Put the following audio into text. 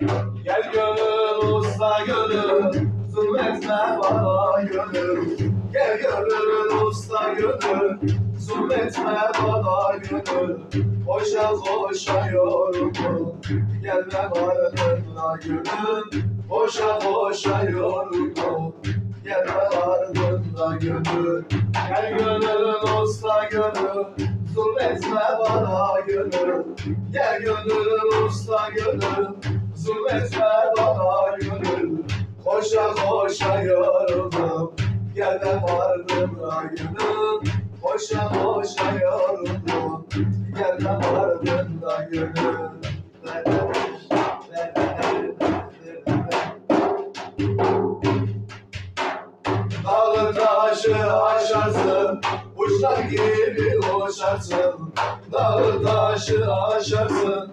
Gel gönül usta gönül Zulmetme bana gönül. Gel gönül usta gönül Zulmetme bana gönül. Koşa koşa yorulma Gelme ardına gönül. Koşa koşa yorulma Gelme ardına gönül. Gel gönül usta gönül Zulmetme bana gönül. Gel gönül usta gönül Zulmetme bana gönül Koşa koşa yoruldum Gelmem ardına gönül Koşa koşa yoruldum Gelmem ardına gönül Dağlı taşı aşarsın Uçlar gibi uçarsın Dağlı taşı aşarsın